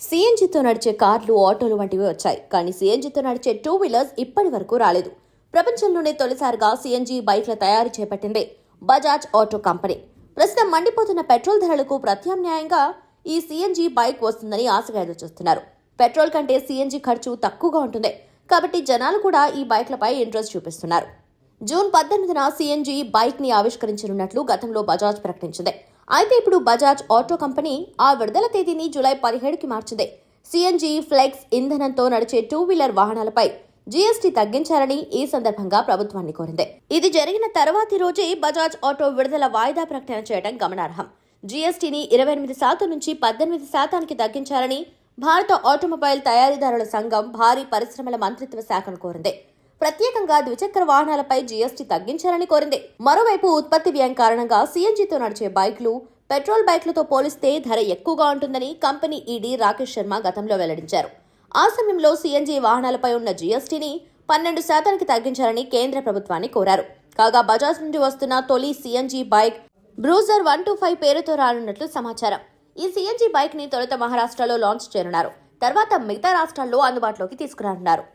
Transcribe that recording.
సీఎన్జీతో నడిచే కార్లు ఆటోలు వంటివి వచ్చాయి. కానీ సీఎన్జీతో నడిచే టూ వీలర్స్ ఇప్పటి వరకు రాలేదు. ప్రపంచంలోనే తొలిసారిగా సీఎన్జీ బైక్ల తయారు చేపట్టింది బజాజ్ ఆటో కంపెనీ. ప్రస్తుతం మండిపోతున్న పెట్రోల్ ధరలకు ప్రత్యామ్నాయంగా ఈ సీఎన్జీ బైక్ వస్తుందని ఆశగా ఎదురుచూస్తున్నారు. పెట్రోల్ కంటే సీఎన్జీ ఖర్చు తక్కువగా ఉంటుంది కాబట్టి జనాలు కూడా ఈ బైక్లపై ఇంట్రెస్ట్ చూపిస్తున్నారు. జూన్ పద్దెనిమిదిన సీఎన్జీ బైక్ని ఆవిష్కరించనున్నట్లు గతంలో బజాజ్ ప్రకటించింది. అయితే ఇప్పుడు బజాజ్ ఆటో కంపెనీ ఆ విడుదల తేదీని జూలై పదిహేడుకి మార్చింది. సిఎన్జి ఫ్లెక్స్ ఇంధనంతో నడిచే టూ వీలర్ వాహనాలపై జీఎస్టీ తగ్గించాలని ఈ సందర్భంగా ప్రభుత్వాన్ని కోరింది. ఇది జరిగిన తర్వాతి రోజే బజాజ్ ఆటో విడుదల వాయిదా ప్రకటన చేయడం గమనార్హం. జీఎస్టీని ఇరవై ఎనిమిది శాతం నుంచి పద్దెనిమిది శాతానికి తగ్గించాలని భారత ఆటోమొబైల్ తయారీదారుల సంఘం భారీ పరిశ్రమల మంత్రిత్వ శాఖను కోరింది. ప్రత్యేకంగా ద్విచక్ర వాహనాలపై జీఎస్టీ తగ్గించాలని కోరింది. మరోవైపు ఉత్పత్తి వ్యయం కారణంగా సీఎన్జీతో నడిచే బైక్లు పెట్రోల్ బైక్లతో పోలిస్తే ధర ఎక్కువగా ఉంటుందని కంపెనీ ఈడీ రాకేష్ శర్మ గతంలో వెల్లడించారు. ఆ సమయంలో సీఎన్జీ వాహనాలపై ఉన్న జీఎస్టీని పన్నెండు శాతానికి తగ్గించాలని కేంద్ర ప్రభుత్వాన్ని కోరారు. కాగా బజాజ్ నుండి వస్తున్న తొలి CNG bike Bruzer one two five పేరుతో రానున్నట్లు సమాచారం. ఈ సీఎన్జీ బైక్ని తొలుత మహారాష్ట్రలో లాంచ్ చేయనున్నారు. తర్వాత మిగతా రాష్ట్రాల్లో అందుబాటులోకి తీసుకురానున్నారు.